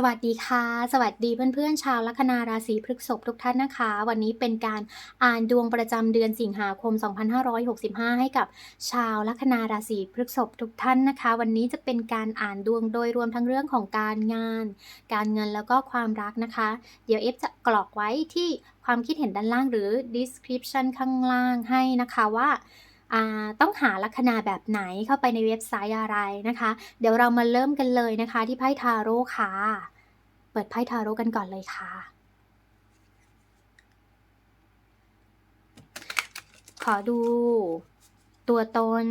สวัสดีค่ะ สวัสดีเพื่อนๆชาวลัคนาราศีพฤษภทุกท่านนะคะ วันนี้เป็นการอ่านดวงประจำเดือนสิงหาคม 2565 ให้กับชาวลัคนาราศีพฤษภทุกท่านนะคะ วันนี้จะเป็นการอ่านดวงโดยรวมทั้งเรื่องของการงาน การเงินแล้วก็ความรักนะคะ เดี๋ยวเอฟจะกรอกไว้ที่ความคิดเห็นด้านล่างหรือ description ข้างล่างให้นะคะว่า ต้องหาลัคนาแบบไหนเข้าไปในเว็บไซต์อะไรนะคะ เดี๋ยวเรามาเริ่มกันเลยนะคะ ที่ไพ่ทาโร่ค่ะ เปิดไพ่ทาโร่กันก่อนเลยค่ะ ขอดู ตัวตน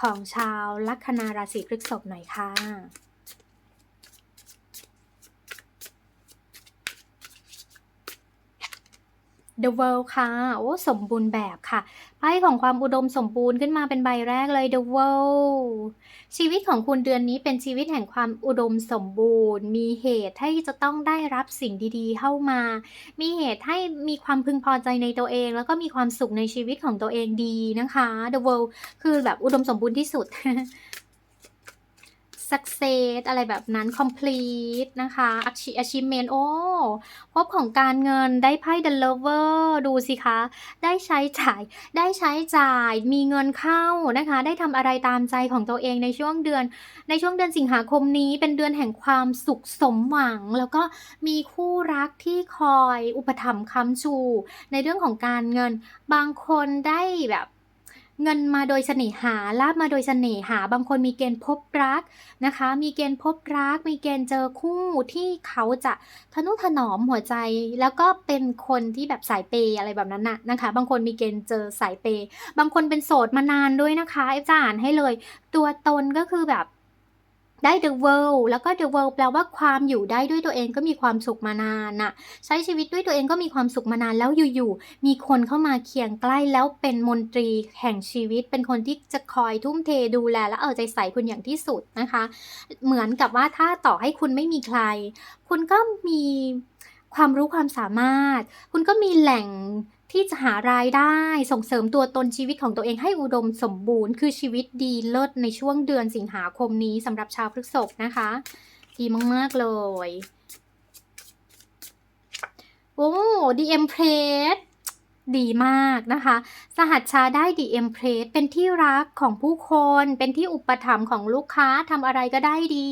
ของชาวลัคนาราศีพฤษภหน่อยค่ะ The World ค่ะ โอ้สมบูรณ์แบบค่ะ ไพ่ของความอุดมสมบูรณ์ขึ้นมาเป็นใบแรกเลย The World ชีวิตของคุณเดือนนี้เป็นชีวิตแห่งความอุดมสมบูรณ์ มีเหตุให้จะต้องได้รับสิ่งดีๆ เข้ามา มีเหตุให้มีความพึงพอใจในตัวเอง แล้วก็มีความสุขในชีวิตของตัวเองดีนะคะ The World คือแบบอุดมสมบูรณ์ที่สุด success อะไรแบบนั้น complete นะคะ achievement โอ้พบของการเงินได้ไพ่ the lover ดูสิคะ ได้ใช้จ่าย ได้ใช้จ่าย มีเงินเข้านะคะ ได้ทำอะไรตามใจของตัวเองในช่วงเดือน ในช่วงเดือนสิงหาคมนี้เป็นเดือนแห่งความสุขสมหวัง แล้วก็มีคู่รักที่คอยอุปถัมภ์ค้ำชู ในเรื่องของการเงิน บางคนได้แบบ เงินมาโดยเสน่หาลาบมาโดยเสน่หา บางคนมีเกณฑ์พบรักนะคะ มีเกณฑ์พบรัก มีเกณฑ์เจอคู่ที่เขาจะทนุถนอมหัวใจ แล้วก็เป็นคนที่แบบสายเปย์อะไรแบบนั้นน่ะนะคะ บางคนมีเกณฑ์เจอสายเปย์บางคนเป็นโสดมานานด้วยนะคะเอฟจะอ่านให้เลย ตัวตนก็คือแบบ ได้ the world แล้วก็ the world แปลว่าความอยู่ได้ด้วยตัวเองก็มีความสุขมานานน่ะ ใช้ชีวิตด้วยตัวเองก็มีความสุขมานานแล้วอยู่ๆมีคนเข้ามาเคียงใกล้แล้วเป็นมนตรีแห่งชีวิต เป็นคนที่จะคอยทุ่มเทดูแล และเอาใจใส่คุณอย่างที่สุดนะคะ เหมือนกับว่าถ้าต่อให้คุณไม่มีใคร คุณก็มีความรู้ความสามารถ คุณก็มีแหล่ง ที่จะหารายได้ส่งเสริมตัวตนชีวิตของตัวเองให้อุดมสมบูรณ์ คือชีวิตดีเลิศในช่วงเดือนสิงหาคมนี้สำหรับชาวพฤษภนะคะ ดีมาก ๆ เลยโอ้ดีเอ็มเพรสดีมากนะคะ สหัชชาได้ดีเอ็มเพรสเป็นที่รักของผู้คน เป็นที่อุปถัมภ์ของลูกค้าทำอะไรก็ได้ดี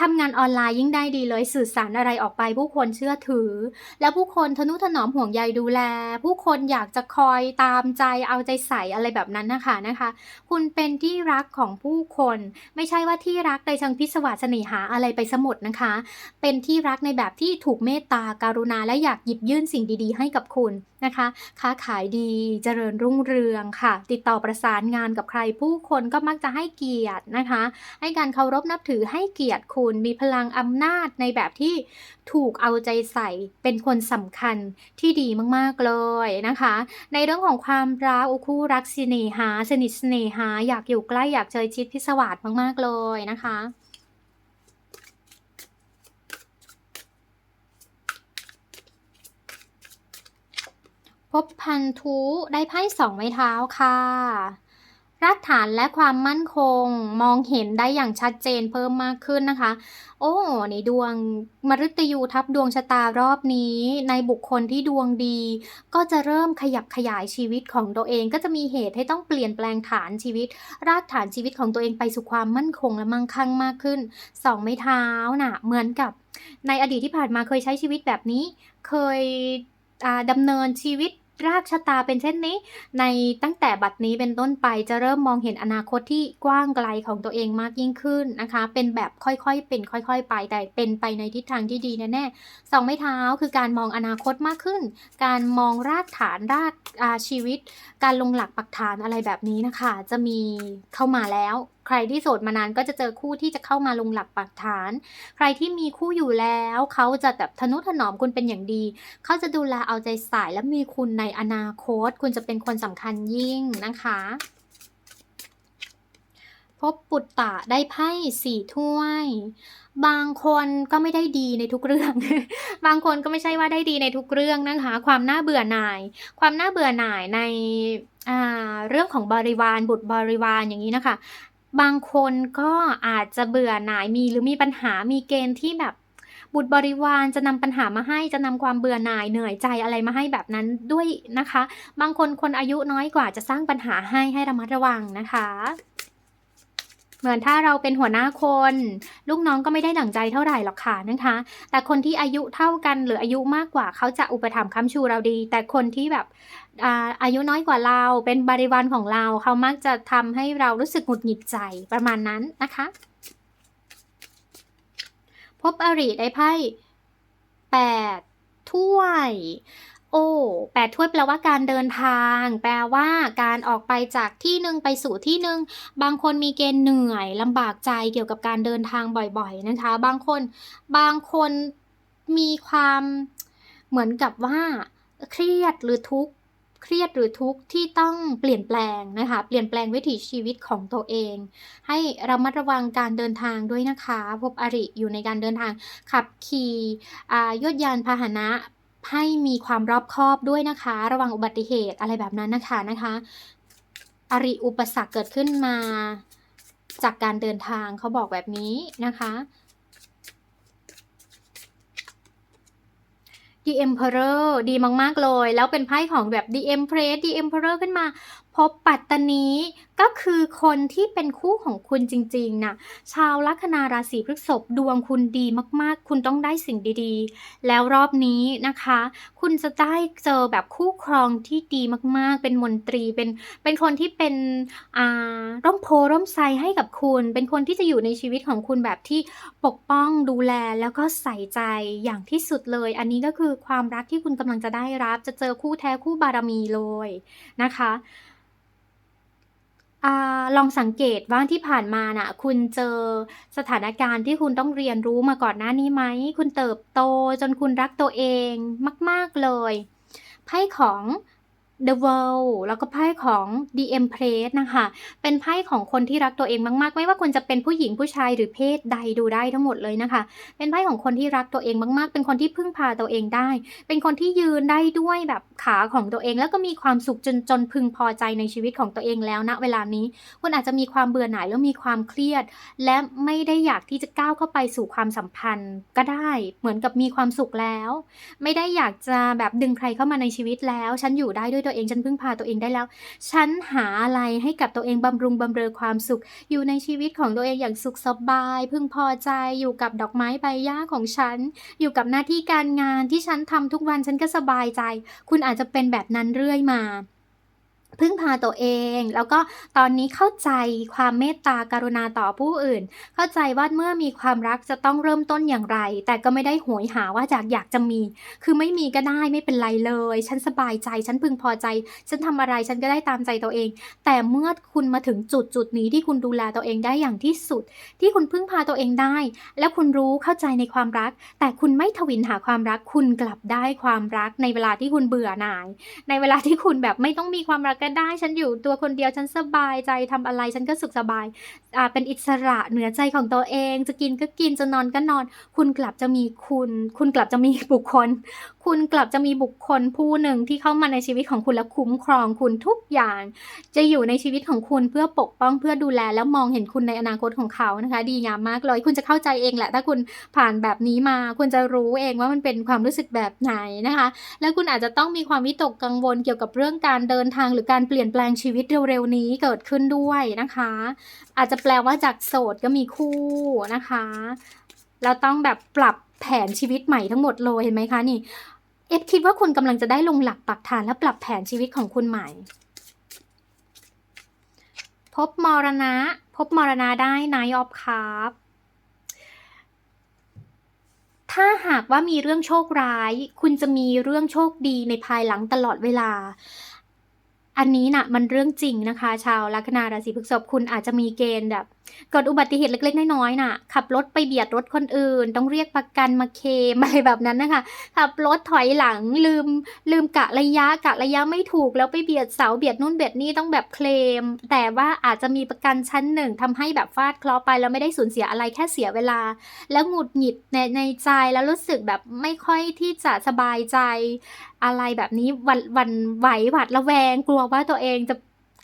ทำงานออนไลน์ยิ่งได้ดีเลยสื่อสารอะไรออกไปผู้คนเชื่อถือ แล้วผู้คนทนุถนอมห่วงใยดูแล ผู้คนอยากจะคอยตามใจเอาใจใส่อะไรแบบนั้นนะคะนะคะ คุณเป็นที่รักของผู้คน ไม่ใช่ว่าที่รักในเชิงพิศวาสเสน่หาอะไรไปสมดนะคะ เป็นที่รักในแบบที่ถูกเมตตาการุณาและอยากหยิบยื่นสิ่งดี ๆ ให้กับคุณ นะคะ ค้าขายดีเจริญรุ่งเรืองค่ะ ติดต่อประสานงานกับใครผู้คนก็มักจะให้เกียรตินะคะ ให้การเคารพนับถือให้เกียรติคุณมีพลังอำนาจในแบบที่ถูกเอาใจใส่เป็นคนสำคัญที่ดีมากๆเลยนะคะ ในเรื่องของความรักอุคู่รักสเสน่หาสนิทสเสน่หาอยากอยู่ใกล้อยากเจอชิดพิศวาสมากๆเลยนะคะ พบพันธุได้ไพ่สองไม้เท้าค่ะ รากฐานและความมั่นคงมองเห็นได้อย่างชัดเจนเพิ่มมากขึ้นนะคะ โอ้ในดวงมฤตยูทับดวงชะตารอบนี้ ในบุคคลที่ดวงดี ก็จะเริ่มขยับขยายชีวิตของตัวเอง ก็จะมีเหตุให้ต้องเปลี่ยนแปลงฐานชีวิต รากฐานชีวิตของตัวเองไปสู่ความมั่นคงและมั่งคั่งมากขึ้นสองไม้เท้าน่ะเหมือนกับ ในอดีตที่ผ่านมาเคยใช้ชีวิตแบบนี้ เคยดำเนินชีวิต รากชะตาเป็นเช่นนี้ ในตั้งแต่บัดนี้เป็นต้นไปจะเริ่มมองเห็นอนาคตที่กว้างไกลของตัวเองมากยิ่งขึ้นนะคะ เป็นแบบค่อยๆ เป็นค่อย ๆ ไป แต่เป็นไปในทิศทางที่ดีแน่ๆสองไม้เท้าคือการมองอนาคตมากขึ้น การมองรากฐานรากชีวิต การลงหลักปักฐานอะไรแบบนี้นะคะ จะมีเข้ามาแล้ว ใครที่โสดมานานก็จะเจอคู่ที่จะเข้ามาลงหลักปักฐาน ใครที่มีคู่อยู่แล้วเขาจะแบบทนุถนอมคุณเป็นอย่างดี เขาจะดูแลเอาใจใส่และมีคุณในอนาคต คุณจะเป็นคนสำคัญยิ่งนะคะ พบปุตตะได้ไพ่สี่ถ้วยบางคนก็ไม่ได้ดีในทุกเรื่อง บางคนก็ไม่ใช่ว่าได้ดีในทุกเรื่องนะคะ ความน่าเบื่อหน่าย ความน่าเบื่อหน่ายในเรื่องของบริวารบุตรบริวารอย่างนี้นะคะ บางคนก็อาจจะเบื่อหน่ายมีหรือมีปัญหามีเกณฑ์ที่แบบบุตรบริวารจะนำปัญหามาให้จะนำความเบื่อหน่ายเหนื่อยใจอะไรมาให้แบบนั้นด้วยนะคะ บางคนคนอายุน้อยกว่าจะสร้างปัญหาให้ให้ระมัดระวังนะคะ เหมือนถ้าเราเป็นหัวหน้าคน ลูกน้องก็ไม่ได้ดั่งใจเท่าไหร่หรอกค่ะนะคะ แต่คนที่อายุเท่ากันหรืออายุมากกว่าเขาจะอุปถัมภ์ค้ำชูเราดี แต่คนที่แบบอาอายุน้อยกว่าเราเป็นบริวารของเราเขามักจะทำให้เรารู้สึกหงุดหงิดใจประมาณนั้นนะคะ พบอริได้ไพ่แปดถ้วย โอ้แปดถ้วยแปลว่าการเดินทาง แปลว่าการออกไปจากที่หนึ่งไปสู่ที่หนึ่งบางคนมีเกณฑ์เหนื่อยลำบากใจเกี่ยวกับการเดินทางบ่อย ๆนะคะ บางคน บางคนมีความเหมือนกับว่า เครียดหรือทุกข์เครียดหรือทุกข์ที่ต้องเปลี่ยนแปลงนะคะ เปลี่ยนแปลงวิถีชีวิตของตัวเอง ให้ระมัดระวังการเดินทางด้วยนะคะ พบอริอยู่ในการเดินทางขับขี่ยวดยานพาหนะ ให้มีความรอบคอบด้วยนะคะ ระวังอุบัติเหตุอะไรแบบนั้นนะคะนะคะอริอุปสรรคเกิดขึ้นมา จากการเดินทางเขาบอกแบบนี้นะคะ The Emperor ดีมาก ๆ เลย แล้วเป็นไพ่ของแบบ The Empress The Emperor ขึ้นมา พบปัตตนีก็คือคนที่เป็นคู่ของคุณจริงๆนะชาวลัคนาราศีพฤษภดวงคุณดีมากๆ คุณต้องได้สิ่งดีๆ แล้วรอบนี้นะคะ คุณจะได้เจอแบบคู่ครองที่ดีมากๆ เป็นมนตรีเป็นเป็นคนที่เป็นอ่าร่มโพร่มไทรให้กับคุณ เป็นคนที่จะอยู่ในชีวิตของคุณแบบที่ปกป้องดูแลแล้วก็ใส่ใจอย่างที่สุดเลย อันนี้ก็คือความรักที่คุณกำลังจะได้รับ จะเจอคู่แท้คู่บารมีเลยนะคะ อ่า ลองสังเกตว่าที่ผ่านมาน่ะ คุณเจอสถานการณ์ที่คุณต้องเรียนรู้มาก่อนหน้านี้ไหม คุณเติบโตจนคุณรักตัวเองมาก ๆ เลย ไพ่ของ The World แล้วก็ไพ่ของ The Empress นะคะ เป็นไพ่ของคนที่รักตัวเองมากๆ ไม่ว่าคุณจะเป็นผู้หญิงผู้ชายหรือเพศใดดูได้ทั้งหมดเลยนะคะ เป็นไพ่ของคนที่รักตัวเองมากๆ เป็นคนที่พึ่งพาตัวเองได้ เป็นคนที่ยืนได้ด้วยแบบขาของตัวเอง แล้วก็มีความสุขจนจนพึงพอใจในชีวิตของตัวเองแล้วณเวลานี้ คุณอาจจะมีความเบื่อหน่ายแล้วมีความเครียด และไม่ได้อยากที่จะก้าวเข้าไปสู่ความสัมพันธ์ ก็ได้ เหมือนกับมีความสุขแล้ว ไม่ได้อยากจะแบบดึงใครเข้ามาในชีวิตแล้ว ฉันอยู่ได้ด้วยตัวเองฉันพึ่งพาตัวเองได้แล้ว ฉันหาอะไรให้กับตัวเองบำรุงบำเรอความสุข อยู่ในชีวิตของตัวเองอย่างสุขสบาย พึงพอใจอยู่กับดอกไม้ใบหญ้าของฉัน อยู่กับหน้าที่การงานที่ฉันทำทุกวันฉันก็สบายใจ คุณอาจจะเป็นแบบนั้นเรื่อยมา พึ่งพาตัวเอง แล้วก็ตอนนี้เข้าใจความเมตตากรุณาต่อผู้อื่น เข้าใจว่าเมื่อมีความรักจะต้องเริ่มต้นอย่างไร แต่ก็ไม่ได้โหยหาว่าอยากอยากจะมี คือไม่มีก็ได้ไม่เป็นไรเลย ฉันสบายใจ ฉันพึงพอใจ ฉันทำอะไรฉันก็ได้ตามใจตัวเอง แต่เมื่อคุณมาถึงจุดจุดนี้ที่คุณดูแลตัวเองได้อย่างที่สุด ที่คุณพึ่งพาตัวเองได้ แล้วคุณรู้เข้าใจในความรัก แต่คุณไม่ทวินหาความรัก คุณกลับได้ความรักในเวลาที่คุณเบื่อหน่าย ในเวลาที่คุณแบบไม่ต้องมีความรักก็ได้ฉันอยู่ตัวคนเดียวฉันสบายใจทำอะไรฉันก็สุขสบายอ่าเป็นอิสระเหนือใจของตัวเอง จะกินก็กินจะนอนก็นอน คุณกลับจะมีคุณ คุณกลับจะมีบุคคล คุณกลับจะมีบุคคลผู้หนึ่งที่เข้ามาในชีวิตของคุณและคุ้มครองคุณทุกอย่าง จะอยู่ในชีวิตของคุณเพื่อปกป้องเพื่อดูแลแล้วมองเห็นคุณในอนาคตของเขานะคะ ดีงามมากเลย คุณจะเข้าใจเองแหละ ถ้าคุณผ่านแบบนี้มา คุณจะรู้เองว่ามันเป็นความรู้สึกแบบไหนนะคะ แล้วคุณอาจจะต้องมีความวิตกกังวลเกี่ยวกับเรื่องการเดินทางหรือการการเปลี่ยนแปลงชีวิตเร็วๆนี้เกิดขึ้นด้วยนะคะ อาจจะแปลว่าจากโสดก็มีคู่นะคะแล้วต้องแบบปรับแผนชีวิตใหม่ทั้งหมดเลยเห็นไหมคะนี่เอ็ดคิดว่าคุณกำลังจะได้ลงหลักปักฐานและปรับแผนชีวิตของคุณใหม่ พบมรณะ พบมรณะได้นายอบครับถ้าหากว่ามีเรื่องโชคร้าย คุณจะมีเรื่องโชคดีในภายหลังตลอดเวลา อันนี้นะ่ะมันเรื่องจริงนะคะ ชาวลัคนาราศีพฤษภคุณอาจจะมีเกณฑ์แบบเกิดอุบัติเหตุเล็ก ๆ น้อยๆน่ะ ขับรถไปเบียดรถคนอื่น ต้องเรียกประกันมาเคลมอะไรแบบนั้นนะคะ ขับรถถอยหลังลืมลืมกะระยะกะระยะไม่ถูกแล้วไปเบียดเสาเบียดนู่นเบียดนี่ต้องแบบเคลม แต่ว่าอาจจะมีประกันชั้นหนึ่งทำให้แบบฟาดเคราะไปแล้วไม่ได้สูญเสียอะไรแค่เสียเวลา แล้วหงุดหงิดในในใจแล้วรู้สึกแบบไม่ค่อยที่จะสบายใจอะไรแบบนี้หวันวันไหวหวาดระแวง กลัวว่าตัวเองจะ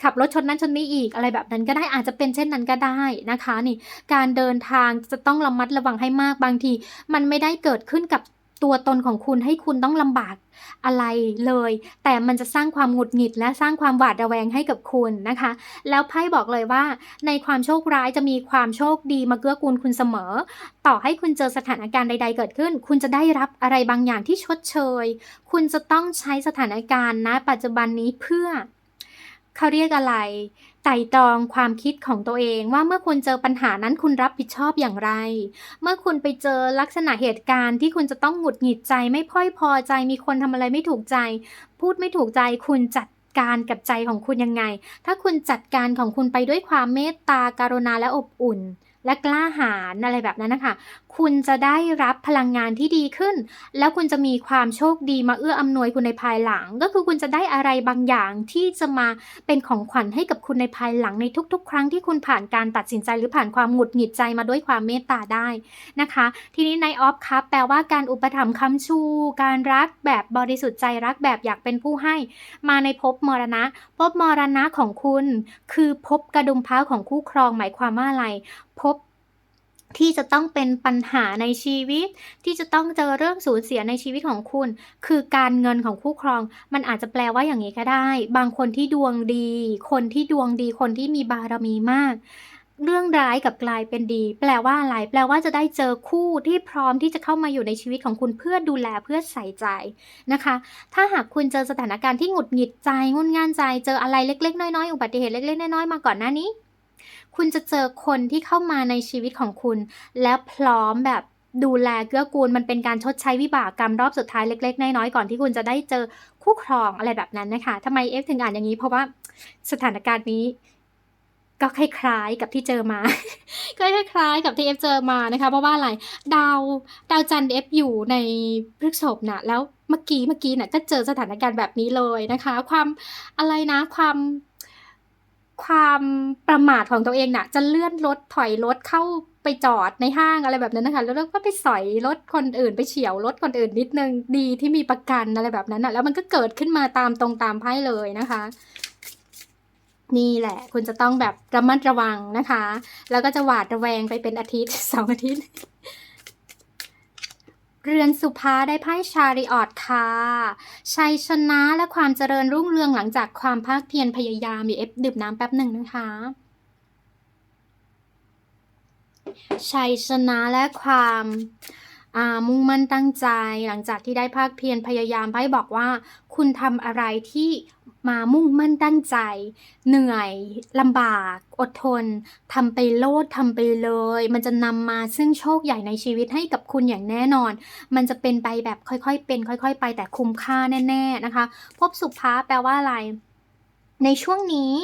ขับรถชนนั้นชนนี้อีกอะไรแบบนั้นก็ได้อาจจะเป็นเช่นนั้นก็ได้นะคะนี่การเดินทางจะต้องระมัดระวังให้มากบางที มันไม่ได้เกิดขึ้นกับตัวตนของคุณให้คุณต้องลำบากอะไรเลย แต่มันจะสร้างความหงุดหงิดและสร้างความหวาดระแวงให้กับคุณนะคะ แล้วไพ่บอกเลยว่า ในความโชคร้ายจะมีความโชคดีมาเกื้อกูลคุณเสมอ ต่อให้คุณเจอสถานการณ์ใด ๆ เกิดขึ้น คุณจะได้รับอะไรบางอย่างที่ชดเชย คุณจะต้องใช้สถานการณ์ณปัจจุบันนี้เพื่อ เขาเรียกอะไร ไต่ตรองความคิดของตัวเองว่าเมื่อคุณเจอปัญหานั้นคุณรับผิดชอบอย่างไร เมื่อคุณไปเจอลักษณะเหตุการณ์ที่คุณจะต้องหงุดหงิดใจไม่พ่อยพอใจมีคนทำอะไรไม่ถูกใจ พูดไม่ถูกใจคุณจัดการกับใจของคุณยังไง ถ้าคุณจัดการของคุณไปด้วยความเมตตาการุณาและอบอุ่น และกล้าหาญอะไรแบบนั้นนะคะ คุณจะได้รับพลังงานที่ดีขึ้น แล้วคุณจะมีความโชคดีมาเอื้ออำนวยคุณในภายหลัง ก็คือคุณจะได้อะไรบางอย่างที่จะมาเป็นของขวัญให้กับคุณในภายหลังในทุก ๆ ครั้งที่คุณผ่านการตัดสินใจหรือผ่านความหงุดหงิดใจมาด้วยความเมตตาได้นะคะ ทีนี้ในออฟคัพแปลว่าการอุปถัมภ์คำชู การรักแบบบริสุทธิ์ใจรักแบบอยากเป็นผู้ให้ มาในภพมรณะภพมรณะของคุณ คือภพกระดุมเท้าของคู่ครองหมายความว่าอะไร ภพที่จะต้องเป็นปัญหาในชีวิต ที่จะต้องเจอเรื่องสูญเสียในชีวิตของคุณ คือการเงินของคู่ครอง มันอาจจะแปลว่าอย่างนี้ก็ได้ บางคนที่ดวงดี คนที่ดวงดีคนที่มีบารมีมาก เรื่องร้ายกับกลายเป็นดี แปลว่าอะไรแปลว่าจะได้เจอคู่ที่พร้อมที่จะเข้ามาอยู่ในชีวิตของคุณเพื่อดูแลเพื่อใส่ใจนะคะ ถ้าหากคุณเจอสถานการณ์ที่หงุดหงิดใจงุนง่านใจ เจออะไรเล็ก ๆ น้อยๆอุบัติเหตุเล็ก ๆ น้อยๆมาก่อนหน้านี้ คุณจะเจอคนที่เข้ามาในชีวิตของคุณ และพร้อมแบบดูแลเกื้อกูลมันเป็นการชดใช้วิบากกรรมรอบสุดท้ายเล็กๆ น้อยๆ ก่อนที่คุณจะได้เจอคู่ครองอะไรแบบนั้นนะคะทำไมเอฟถึงอ่านอย่างนี้ เพราะว่าสถานการณ์นี้ก็คล้ายๆกับที่เจอมา ก็คล้ายๆกับที่เอฟเจอมานะคะ เพราะว่าอะไร ดาว ดาวจันทร์เอฟอยู่ในพฤษภน่ะแล้วเมื่อกี้เมื่อกี้น่ะก็เจอสถานการณ์แบบนี้เลยนะคะ ความอะไรนะ ความ ความประมาทของตัวเองน่ะ จะเลื่อนรถถอยรถเข้าไปจอดในห้างอะไรแบบนั้นนะคะ แล้วก็ไปสอยรถคนอื่นไปเฉียวรถคนอื่นนิดนึงดีที่มีประกันอะไรแบบนั้นน่ะแล้วมันก็เกิดขึ้นมาตามตรงตามไพ่เลยนะคะ นี่แหละ คุณจะต้องแบบระมัดระวังนะคะ แล้วก็จะหวาดระแวงไปเป็นอาทิตย์สองอาทิตย์ เรือนสุภาได้ไพ่ชาริออตค่ะ ชัยชนะและความเจริญรุ่งเรืองหลังจากความภาคเพียรพยายามมีเอฟดื่มน้ำแป๊บหนึ่งนะคะ ชัยชนะและความมุ่งมั่นตั้งใจ หลังจากที่ได้ภาคเพียรพยายามไพ่บอกว่า คุณทำอะไรที่ มามุ่งมั่นตั้งใจ เหนื่อยลำบาก อดทนทำไปโลดทำไปเลย มันจะนำมาซึ่งโชคใหญ่ในชีวิตให้กับคุณอย่างแน่นอน มันจะเป็นไปแบบค่อยๆ เป็น ค่อย ๆ ไปแต่คุ้มค่าแน่ ๆนะคะ พบสุภาแปลว่าอะไร ในช่วงนี้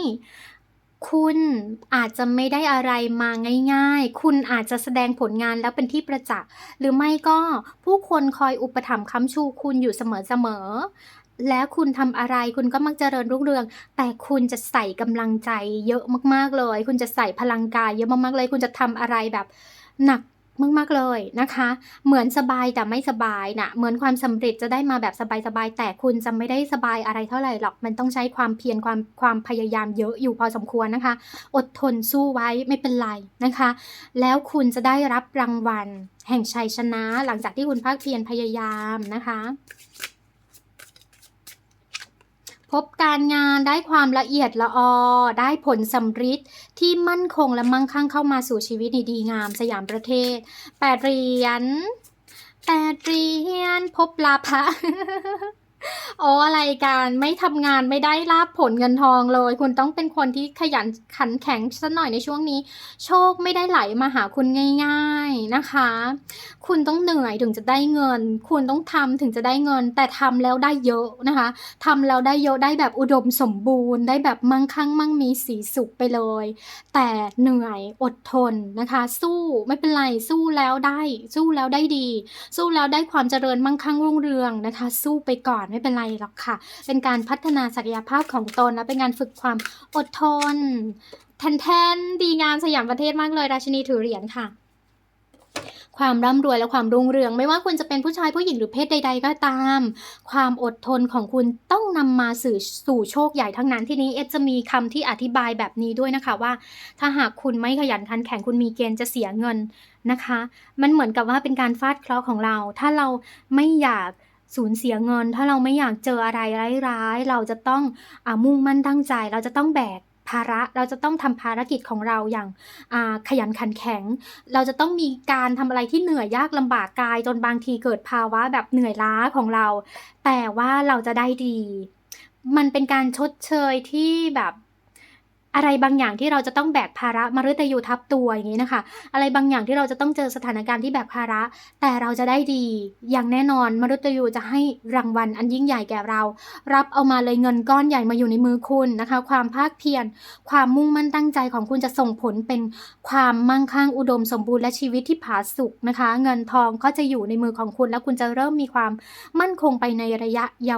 คุณอาจจะไม่ได้อะไรมาง่าย ๆ คุณอาจจะแสดงผลงานแล้วเป็นที่ประจักษ์ หรือไม่ก็ผู้คนคอยอุปถัมภ์ค้ำชูคุณอยู่เสมอๆ แล้วคุณทำอะไรคุณก็มักเจริญรุ่งเรือง แต่คุณจะใส่กำลังใจเยอะมากๆเลย คุณจะใส่พลังกายเยอะมากๆเลย คุณจะทำอะไรแบบหนักมากๆเลยนะคะ เหมือนสบายแต่ไม่สบายนะเหมือนความสำเร็จจะได้มาแบบสบายๆแต่คุณจะไม่ได้สบายอะไรเท่าไหร่หรอก มันต้องใช้ความเพียรความความพยายามเยอะอยู่พอสมควรนะคะ อดทนสู้ไว้ไม่เป็นไรนะคะ แล้วคุณจะได้รับรางวัล แห่งชัยชนะหลังจากที่คุณภาคเพียรพยายามนะคะ พบการงานได้ความละเอียดละออ ได้ผลสำริดที่มั่นคงและมั่งคั่งเข้ามาสู่ชีวิตในดีงามสยามประเทศแปดเหรียญแปดเหรียญพบลาภะ โอ้อะไรกันไม่ทำงานไม่ได้ลาบผลเงินทองเลย คุณต้องเป็นคนที่ขยันขันแข็งสักหน่อยในช่วงนี้ โชคไม่ได้ไหลมาหาคุณง่ายๆนะคะ คุณต้องเหนื่อยถึงจะได้เงิน คุณต้องทำถึงจะได้เงิน แต่ทำแล้วได้เยอะนะคะทำแล้วได้เยอะได้แบบอุดมสมบูรณ์ ได้แบบมั่งคั่งมั่งมีสีสุขไปเลย แต่เหนื่อยอดทนนะคะ สู้ไม่เป็นไรสู้แล้วได้ สู้แล้วได้ดี สู้แล้วได้ความเจริญมั่งคั่งรุ่งเรืองนะคะ สู้ไปก่อนไม่เป็นไรหรอกค่ะ เป็นการพัฒนาศักยภาพของตนและเป็นการฝึกความอดทนแทนๆดีงามสยามประเทศมากเลย ราชินีถือเหรียญค่ะ ความร่ำรวยและความรุ่งเรือง ไม่ว่าคุณจะเป็นผู้ชายผู้หญิงหรือเพศใด ๆ ก็ตาม ความอดทนของคุณต้องนำมาสื่อสู่โชคใหญ่ทั้งนั้นที่นี้เอสจะมีคำที่อธิบายแบบนี้ด้วยนะคะว่า ถ้าหากคุณไม่ขยันขันแข็งคุณมีเกณฑ์จะเสียเงินนะคะ มันเหมือนกับว่าเป็นการฟาดเคราะห์ของเรา ถ้าเราไม่อยาก สูญเสียเงิน ถ้าเราไม่อยากเจออะไรร้ายๆ เราจะต้องอมุ่งมั่นตั้งใจ เราจะต้องแบกภาระเราจะต้องทำภารกิจของเราอย่างาขยันขันแข็ง เราจะต้องมีการทำอะไรที่เหนื่อยยากลำบากกาย จนบางทีเกิดภาวะแบบเหนื่อยล้าของเรา แต่ว่าเราจะได้ดี มันเป็นการชดเชยที่แบบ อะไรบางอย่างที่เราจะต้องแบกภาระมฤตยูทับตัวอย่างนี้นะคะ อะไรบางอย่างที่เราจะต้องเจอสถานการณ์ที่แบกภาระ แต่เราจะได้ดี อย่างแน่นอนมฤตยูจะให้รางวัลอันยิ่งใหญ่แก่เรา รับเอามาเลยเงินก้อนใหญ่มาอยู่ในมือคุณนะคะ ความภาคเพียรความมุ่งมั่นตั้งใจของคุณจะส่งผลเป็นความมั่งคั่งอุดมสมบูรณ์และชีวิตที่ผาสุกนะคะ เงินทองก็จะอยู่ในมือของคุณแล้วคุณจะเริ่มมีความมั่นคงไปในระยะย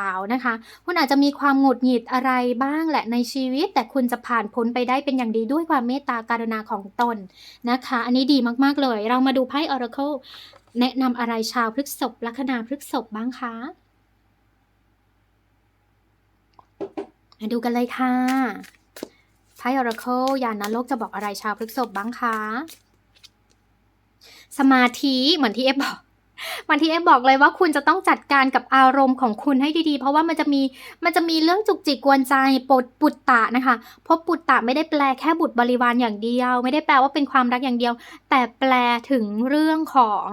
าวๆนะคะ คุณอาจจะมีความหงุดหงิดอะไรบ้างแหละในชีวิต แต่คุณจะผ่านพ้นไปได้เป็นอย่างดีด้วยความเมตตาการุณาของตนนะคะ อันนี้ดีมากๆเลย เรามาดูไพ่ Oracle แนะนำอะไรชาวพฤกษภลัคนาพฤกษภบ้างคะมาดูกันเลยค่ะไพ่ Oracle ยานโลกจะบอกอะไรชาวพฤกษภบ้างคะสมาธิเหมือนที่เอฟบอก วันที่เอฟบอกเลยว่าคุณจะต้องจัดการกับอารมณ์ของคุณให้ดีๆ เพราะว่ามันจะมีมันจะมีเรื่องจุกจิกกวนใจปดปุตตะนะคะ เพราะปุตตะไม่ได้แปลแค่บุตรบริวารอย่างเดียว ไม่ได้แปลว่าเป็นความรักอย่างเดียว แต่แปลถึงเรื่องของ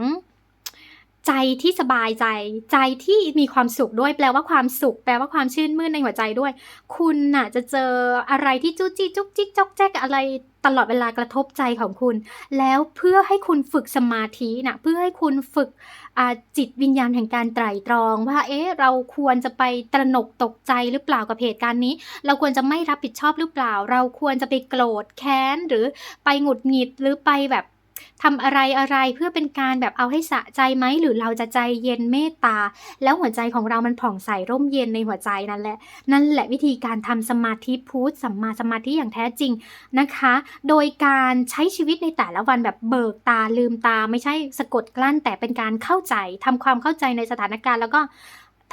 ใจที่สบายใจ ใจที่มีความสุขด้วยแปลว่าความสุข แปลว่าความชื่นมื่นในหัวใจด้วย คุณน่ะจะเจออะไรที่จู้จี้จุกจิกจอกแจ๊กอะไรตลอดเวลากระทบใจของคุณ แล้วเพื่อให้คุณฝึกสมาธินะเพื่อให้คุณฝึกจิตวิญญาณแห่งการไตร่ตรองว่าเอ๊ะเราควรจะไปตระหนกตกใจหรือเปล่ากับเหตุการณ์นี้ เราควรจะไม่รับผิดชอบหรือเปล่า เราควรจะไปโกรธแค้นหรือไปหงุดหงิดหรือไปแบบ ทำอะไรอะไรเพื่อเป็นการแบบเอาให้สะใจไหมหรือเราจะใจเย็นเมตตา แล้วหัวใจของเรามันผ่องใสร่มเย็นในหัวใจนั่นแหละ นั่นแหละวิธีการทำสมาธิพุทธสัมมาสมาธิอย่างแท้จริงนะคะ โดยการใช้ชีวิตในแต่ละวันแบบเบิกตาลืมตา ไม่ใช่สะกดกลั้น แต่เป็นการเข้าใจทำความเข้าใจในสถานการณ์ แล้วก็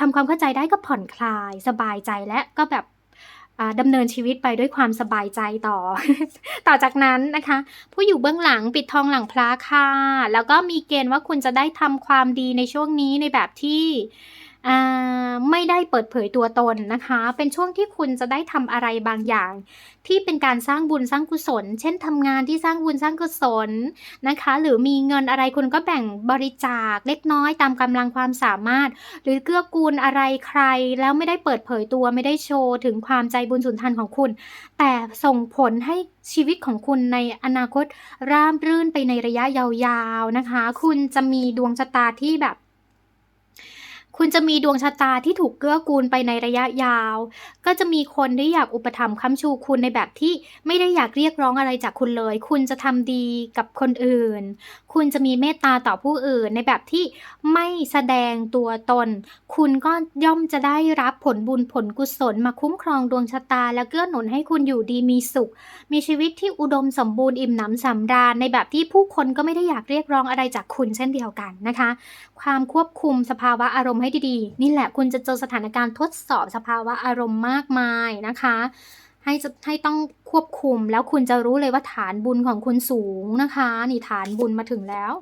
ทำความเข้าใจได้ก็ผ่อนคลายสบายใจและก็แบบ ดำเนินชีวิตไปด้วยความสบายใจต่อ ต่อจากนั้นนะคะ ผู้อยู่เบื้องหลังปิดทองหลังพระค่ะ แล้วก็มีเกณฑ์ว่าคุณจะได้ทำความดีในช่วงนี้ในแบบที่ ไม่ได้เปิดเผยตัวตนนะคะ เป็นช่วงที่คุณจะได้ทำอะไรบางอย่าง ที่เป็นการสร้างบุญสร้างกุศล เช่นทำงานที่สร้างบุญสร้างกุศลนะคะ หรือมีเงินอะไรคุณก็แบ่งบริจาคเล็กน้อยตามกำลังความสามารถ หรือเกื้อกูลอะไรใคร แล้วไม่ได้เปิดเผยตัวไม่ได้โชว์ถึงความใจบุญสุนทานของคุณ แต่ส่งผลให้ชีวิตของคุณในอนาคตราบรื่นไปในระยะยาวๆนะคะ คุณจะมีดวงชะตาที่แบบ คุณจะมีดวงชะตาที่ถูกเกื้อกูลไปในระยะยาว ก็จะมีคนที่อยากอุปถัมภ์ค้ำชูคุณในแบบที่ไม่ได้อยากเรียกร้องอะไรจากคุณเลย คุณจะทำดีกับคนอื่น คุณจะมีเมตตาต่อผู้อื่นในแบบที่ไม่แสดงตัวตน คุณก็ย่อมจะได้รับผลบุญผลกุศลมาคุ้มครองดวงชะตา และเกื้อหนุนให้คุณอยู่ดีมีสุข มีชีวิตที่อุดมสมบูรณ์อิ่มหนำสำราญในแบบที่ผู้คนก็ไม่ได้อยากเรียกร้องอะไรจากคุณเช่นเดียวกันนะคะ ความควบคุมสภาวะอารมณ์ให้ดีๆ นี่แหละคุณจะเจอสถานการณ์ทดสอบสภาวะอารมณ์มากมายนะคะ ให้จะให้ต้องควบคุมแล้วคุณจะรู้เลยว่าฐานบุญของคุณสูงนะคะ นี่ฐานบุญมาถึงแล้ว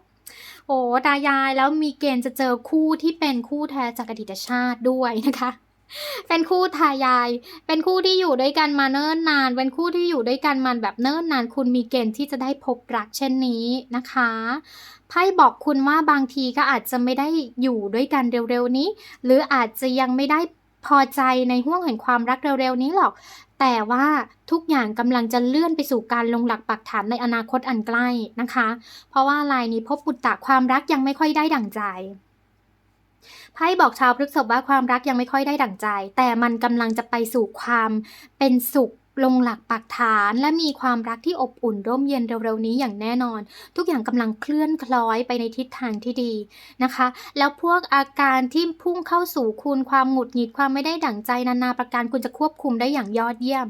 โอ้ตายายแล้วมีเกณฑ์จะเจอคู่ที่เป็นคู่แท้จากอดีตชาติด้วยนะคะ เป็นคู่ทายาย เป็นคู่ที่อยู่ด้วยกันมาเนิ่นนาน เป็นคู่ที่อยู่ด้วยกันมาแบบเนิ่นนาน คุณมีเกณฑ์ที่จะได้พบรักเช่นนี้นะคะ ไพ่บอกคุณว่าบางทีก็อาจจะไม่ได้อยู่ด้วยกันเร็วๆนี้ หรืออาจจะยังไม่ได้พอใจในห่วงแห่งความรักเร็วๆนี้หรอก แต่ว่าทุกอย่างกำลังจะเลื่อนไปสู่การลงหลักปักฐานในอนาคตอันใกล้นะคะ เพราะว่าลายนี้พบปุตตะความรักยังไม่ค่อยได้ดั่งใจไพ่บอกชาวพฤกษบว่าความรักยังไม่ค่อยได้ดั่งใจ แต่มันกำลังจะไปสู่ความเป็นสุข ลงหลักปักฐานและมีความรักที่อบอุ่นร่มเย็นเร็วๆนี้อย่างแน่นอน ทุกอย่างกำลังเคลื่อนคล้อยไปในทิศทางที่ดีนะคะ แล้วพวกอาการที่พุ่งเข้าสู่คุณความหงุดหงิดความไม่ได้ดั่งใจนานาประการคุณจะควบคุมได้อย่างยอดเยี่ยม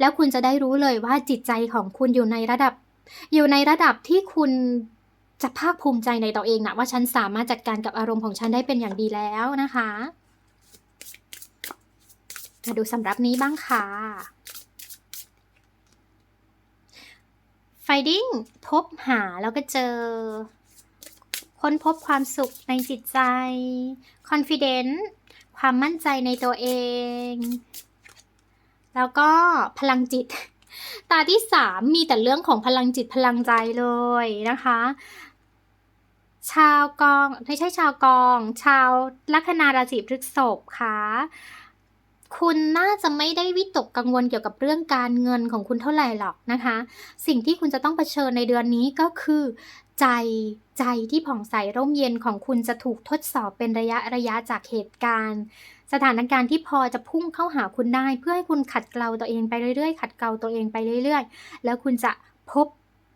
แล้วคุณจะได้รู้เลยว่าจิตใจของคุณอยู่ในระดับ อยู่ในระดับที่คุณจะภาคภูมิใจในตัวเองนะว่าฉันสามารถจัดการกับอารมณ์ของฉันได้เป็นอย่างดีแล้วนะคะมาดูสำหรับนี้บ้างค่ะ Finding พบหาแล้วก็เจอ ค้นพบความสุขในจิตใจ confident ความมั่นใจในตัวเอง แล้วก็พลังจิต ตาที่สามมีแต่เรื่องของพลังจิตพลังใจเลยนะคะ ชาวกอง ไม่ใช่ชาวกอง ชาวลัคนาราศีพฤษภค่ะ คุณน่าจะไม่ได้วิตกกังวลเกี่ยวกับเรื่องการเงินของคุณเท่าไหร่หรอกนะคะ สิ่งที่คุณจะต้องเผชิญในเดือนนี้ก็คือ ใจใจที่ผ่องใสร่มเย็นของคุณจะถูกทดสอบเป็นระยะระยะจากเหตุการณ์ สถานการณ์ที่พอจะพุ่งเข้าหาคุณได้ เพื่อให้คุณขัดเกลาตัวเองไปเรื่อยๆ ขัดเกลาตัวเองไปเรื่อย ๆ แล้วคุณจะพบ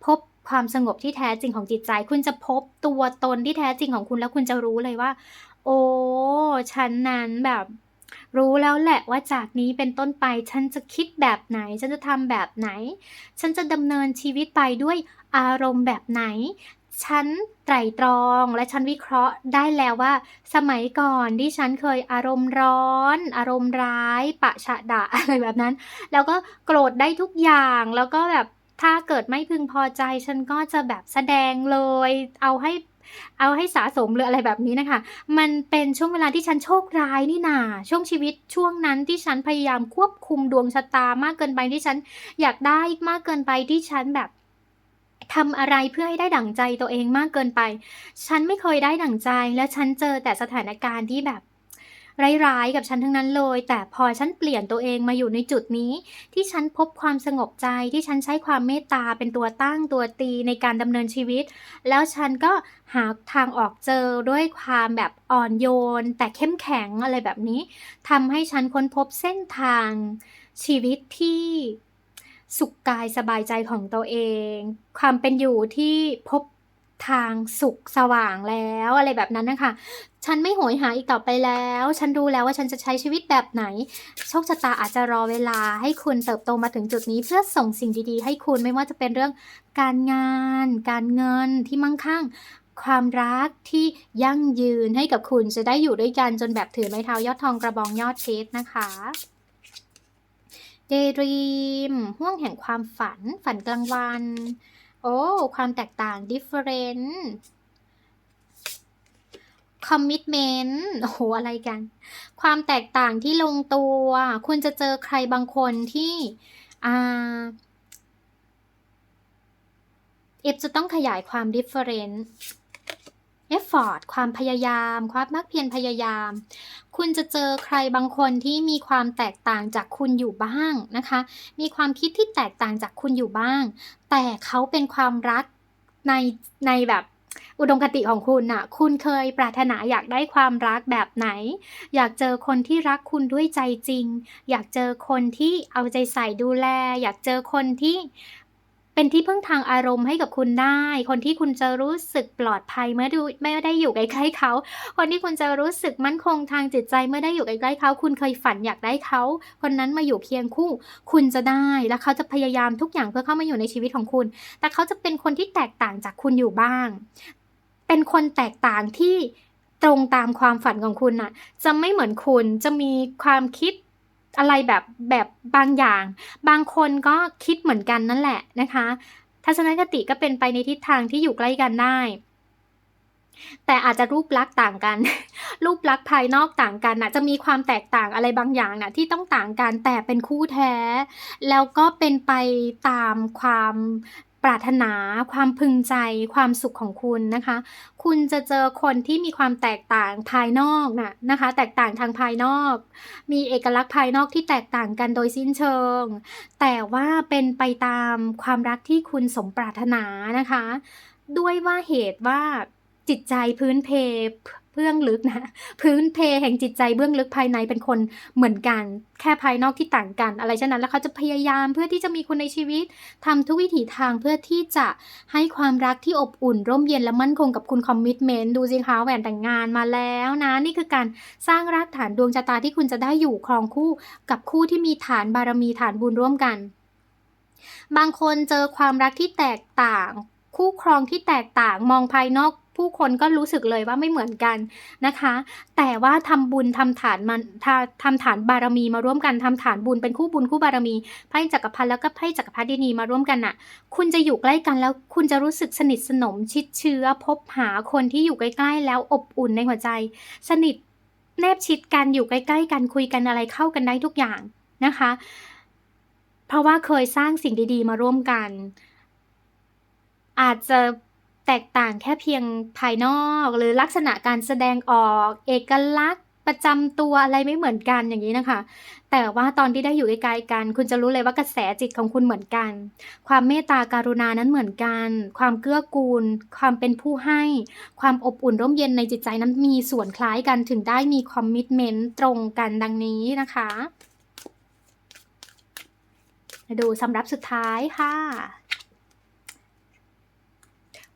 พบความสงบที่แท้จริงของจิตใจ คุณจะพบตัวตนที่แท้จริงของคุณแล้วคุณจะรู้เลยว่า โอ้ฉันนั้นแบบ รู้แล้วแหละว่าจากนี้เป็นต้นไปฉันจะคิดแบบไหน ฉันจะทำแบบไหน ฉันจะดำเนินชีวิตไปด้วยอารมณ์แบบไหน ฉันไตร่ตรองและฉันวิเคราะห์ได้แล้วว่า สมัยก่อนที่ฉันเคยอารมณ์ร้อน อารมณ์ร้าย ปะฉะดะอะไรแบบนั้น แล้วก็โกรธได้ทุกอย่างแล้วก็แบบถ้าเกิดไม่พึงพอใจ ฉันก็จะแบบแสดงเลย เอาให้ เอาให้สะสมหรืออะไรแบบนี้นะคะ มันเป็นช่วงเวลาที่ฉันโชคร้ายนี่นาช่วงชีวิตช่วงนั้นที่ฉันพยายามควบคุมดวงชะตามากเกินไปที่ฉันอยากได้มากเกินไปที่ฉันแบบทำอะไรเพื่อให้ได้ดั่งใจตัวเองมากเกินไป ฉันไม่เคยได้ดั่งใจ และฉันเจอแต่สถานการณ์ที่แบบ ร้ายๆ กับฉันทั้งนั้นเลย แต่พอฉันเปลี่ยนตัวเองมาอยู่ในจุดนี้ ที่ฉันพบความสงบใจที่ฉันใช้ความเมตตาเป็นตัวตั้งตัวตีในการดำเนินชีวิต แล้วฉันก็หาทางออกเจอด้วยความแบบอ่อนโยน แต่เข้มแข็งอะไรแบบนี้ทำให้ฉันค้นพบเส้นทางชีวิตที่สุขกายสบายใจของตัวเอง ความเป็นอยู่ที่พบ ทางสุขสว่างแล้วอะไรแบบนั้นนะคะ ฉันไม่โหยหาอีกต่อไปแล้ว ฉันรู้แล้วว่าฉันจะใช้ชีวิตแบบไหน โชคชะตาอาจจะรอเวลาให้คุณเติบโตมาถึงจุดนี้ เพื่อส่งสิ่งดีๆ ให้คุณไม่ว่าจะเป็นเรื่องการงาน การเงินที่มั่งคั่งความรักที่ยั่งยืนให้กับคุณจะได้อยู่ด้วยกันจนแบบถือไม้เท้ายอดทองกระบองยอดเพชรนะคะเดรีมห่วงแห่งความฝัน ฝันกลางวัน โอ้ ความแตกต่าง different commitment โอ้โห อะไรกัน ความแตกต่างที่ลงตัว คุณจะเจอใครบางคนที่อ่าเอฟจะต้องขยายความ different effort ความพยายาม ความมักเพียรพยายาม คุณจะเจอใครบางคนที่มีความแตกต่างจากคุณอยู่บ้างนะคะ มีความคิดที่แตกต่างจากคุณอยู่บ้าง แต่เขาเป็นความรักในในแบบอุดมคติของคุณน่ะ คุณเคยปรารถนาอยากได้ความรักแบบไหน อยากเจอคนที่รักคุณด้วยใจจริง อยากเจอคนที่เอาใจใส่ดูแล อยากเจอคนที่ เป็นที่พึ่งทางอารมณ์ให้กับคุณได้ คนที่คุณจะรู้สึกปลอดภัยเมื่อดูไม่ได้อยู่ใกล้ๆเขา คนที่คุณจะรู้สึกมั่นคงทางจิตใจเมื่อได้อยู่ใกล้ๆเขา คุณเคยฝันอยากได้เขา คนนั้นมาอยู่เคียงคู่ คุณจะได้ และเขาจะพยายามทุกอย่างเพื่อเข้ามาอยู่ในชีวิตของคุณ แต่เขาจะเป็นคนที่แตกต่างจากคุณอยู่บ้าง เป็นคนแตกต่างที่ตรงตามความฝันของคุณน่ะ จะไม่เหมือนคุณ จะมีความคิด อะไรแบบแบบบางอย่าง บางคนก็คิดเหมือนกันนั่นแหละนะคะ ทัศนคติก็เป็นไปในทิศทางที่อยู่ใกล้กันได้ แต่อาจจะรูปลักษณ์ต่างกัน รูปลักษณ์ภายนอกต่างกันนะจะมีความแตกต่างอะไรบางอย่างนะที่ต้องต่างกันแต่เป็นคู่แท้ แล้วก็เป็นไปตามความ ปรารถนา ความพึงใจ ความสุขของคุณนะคะ คุณจะเจอคนที่มีความแตกต่างภายนอกนะนะคะ แตกต่างทางภายนอก มีเอกลักษณ์ภายนอกที่แตกต่างกันโดยสิ้นเชิง แต่ว่าเป็นไปตามความรักที่คุณสมปรารถนานะคะ ด้วยว่าเหตุว่าจิตใจพื้นเพ เบื้องลึกนะ พื้นเพแห่งจิตใจเบื้องลึกภายในเป็นคนเหมือนกัน แค่ภายนอกที่ต่างกัน อะไรเช่นนั้น แล้วเขาจะพยายามเพื่อที่จะมีคุณในชีวิตทำทุกวิถีทางเพื่อที่จะให้ความรักที่อบอุ่น ร่มเย็นและมั่นคงกับคุณคอมมิชเมนต์ดูสิคะแหวนแต่งงานมาแล้วนะ นี่คือการสร้างรากฐานดวงชะตาที่คุณจะได้อยู่ครองคู่ กับคู่ที่มีฐานบารมีฐานบุญร่วมกัน บางคนเจอความรักที่แตกต่าง คู่ครองที่แตกต่างมองภายนอก ผู้คนก็รู้สึกเลยว่าไม่เหมือนกันนะคะ แต่ว่าทำบุญทำฐานมันทาทำฐานบารมีมาร่วมกันทำฐานบุญเป็นคู่บุญคู่บารมีไพ่จักรพรรดิแล้วก็ไพ่จักรพรรดินีมาร่วมกันน่ะ คุณจะอยู่ใกล้กันแล้วคุณจะรู้สึกสนิทสนมชิดเชื้อ พบหาคนที่อยู่ใกล้ๆแล้วอบอุ่นในหัวใจ สนิทแนบชิดกันอยู่ใกล้ๆกันคุยกันอะไรเข้ากันได้ทุกอย่างนะคะ เพราะว่าเคยสร้างสิ่งดีๆ มาร่วมกัน อาจจะ แตกต่างแค่เพียงภายนอกหรือลักษณะการแสดงออก เอกลักษณ์ประจำตัวอะไรไม่เหมือนกันอย่างนี้นะคะ แต่ว่าตอนที่ได้อยู่ใกล้ๆกัน คุณจะรู้เลยว่ากระแสจิตของคุณเหมือนกัน ความเมตตาการุณานั้นเหมือนกัน ความเกื้อกูล ความเป็นผู้ให้ ความอบอุ่นร่มเย็นในจิตใจนั้นมีส่วนคล้ายกันถึงได้มีคอมมิชเมนต์ตรงกันดังนี้นะคะ ดูสำรับสุดท้ายค่ะ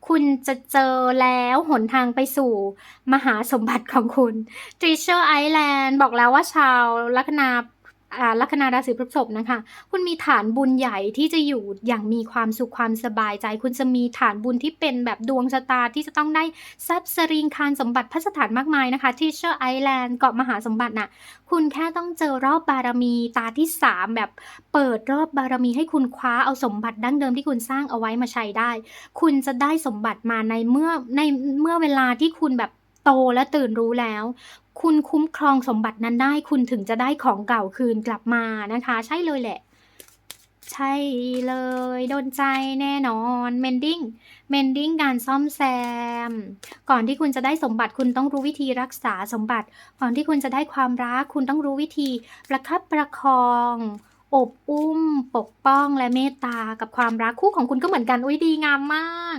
คุณจะเจอแล้วหนทางไปสู่มหาสมบัติของคุณ Treasure Island บอกแล้วว่าชาวลัคนาอ่า ลัคนาราศีพฤษภนะคะ คุณมีฐานบุญใหญ่ที่จะอยู่อย่างมีความสุขความสบายใจ คุณจะมีฐานบุญที่เป็นแบบดวงชะตาที่จะต้องได้ทรัพย์สริงคารสมบัติพัสถานมากมายนะคะ Treasure Island เกาะมหาสมบัติน่ะ คุณแค่ต้องเจอรอบบารมีตาที่สามแบบเปิดรอบบารมีให้คุณคว้าเอาสมบัติดั้งเดิมที่คุณสร้างเอาไว้มาใช้ได้ คุณจะได้สมบัติมาในเมื่อในเมื่อเวลาที่คุณแบบ โตและตื่นรู้แล้ว คุณคุ้มครองสมบัตินั้นได้ คุณถึงจะได้ของเก่าคืนกลับมานะคะ ใช่เลยแหละ ใช่เลยโดนใจแน่นอน mending mending การซ่อมแซม ก่อนที่คุณจะได้สมบัติคุณต้องรู้วิธีรักษาสมบัติ ก่อนที่คุณจะได้ความรัก คุณต้องรู้วิธีประคับประคองอบอุ้ม ปกป้องและเมตตากับความรักคู่ของคุณก็เหมือนกันอุ้ยดีงามมาก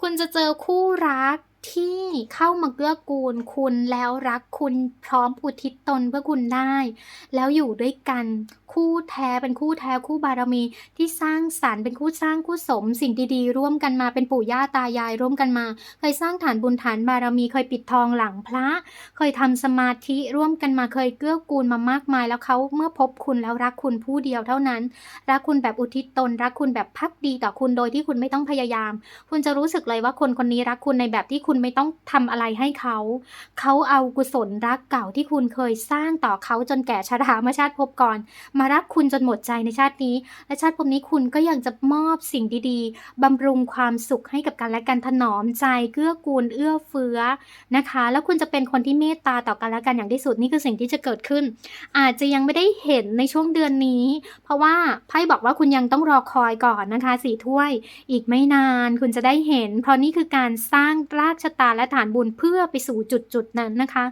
คุณจะเจอคู่รัก ที่เข้ามาเกื้อกูลคุณแล้วรักคุณพร้อมอุทิศตนเพื่อคุณได้ แล้วอยู่ด้วยกันคู่แท้เป็นคู่แท้คู่บารมีที่สร้างสรรค์เป็นคู่สร้างคู่สม สิ่งดีๆ ร่วมกันมาเป็นปู่ย่าตายายร่วมกันมา เคยสร้างฐานบุญฐานบารมีเคยปิดทองหลังพระ เคยทำสมาธิร่วมกันมาเคยเกื้อกูลมามากมาย แล้วเขาเมื่อพบคุณแล้วรักคุณผู้เดียวเท่านั้น รักคุณแบบอุทิศตน รักคุณแบบพักดีต่อคุณโดยที่คุณไม่ต้องพยายาม คุณจะรู้สึกเลยว่าคนคนนี้รักคุณในแบบที่คุณไม่ต้องทำอะไรให้เขา เขาเอากุศลรักเก่าที่คุณเคยสร้างต่อเขาจนแก่ชราเมื่อชาติภพก่อน มารักคุณจนหมดใจในชาตินี้ และชาติภพนี้คุณก็ยังจะมอบสิ่งดีๆบำรุงความสุขให้กับกันและกันถนอมใจเกื้อกูลเอื้อเฟื้อนะคะ แล้วคุณจะเป็นคนที่เมตตาต่อกันและกันอย่างที่สุดนี่คือสิ่งที่จะเกิดขึ้น อาจจะยังไม่ได้เห็นในช่วงเดือนนี้ เพราะว่าไพ่บอกว่าคุณยังต้องรอคอยก่อนนะคะสี่ถ้วย อีกไม่นานคุณจะได้เห็น เพราะนี่คือการสร้างรากชะตาและฐานบุญเพื่อไปสู่จุดจุดๆนั้นนะคะ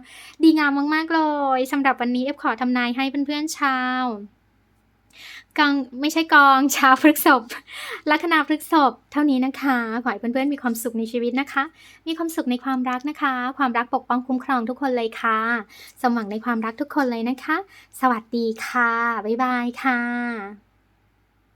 ดีงามมากๆเลยสำหรับวันนี้เอฟขอทำนายให้เพื่อนๆชาวกองไม่ใช่กองชาวพฤกษบลัคนาพฤกษบเท่านี้นะคะ ขอให้เพื่อนๆมีความสุขในชีวิตนะคะ มีความสุขในความรักนะคะ ความรักปกป้องคุ้มครองทุกคนเลยค่ะ สมหวังในความรักทุกคนเลยนะคะ สวัสดีค่ะ บ๊ายบายค่ะ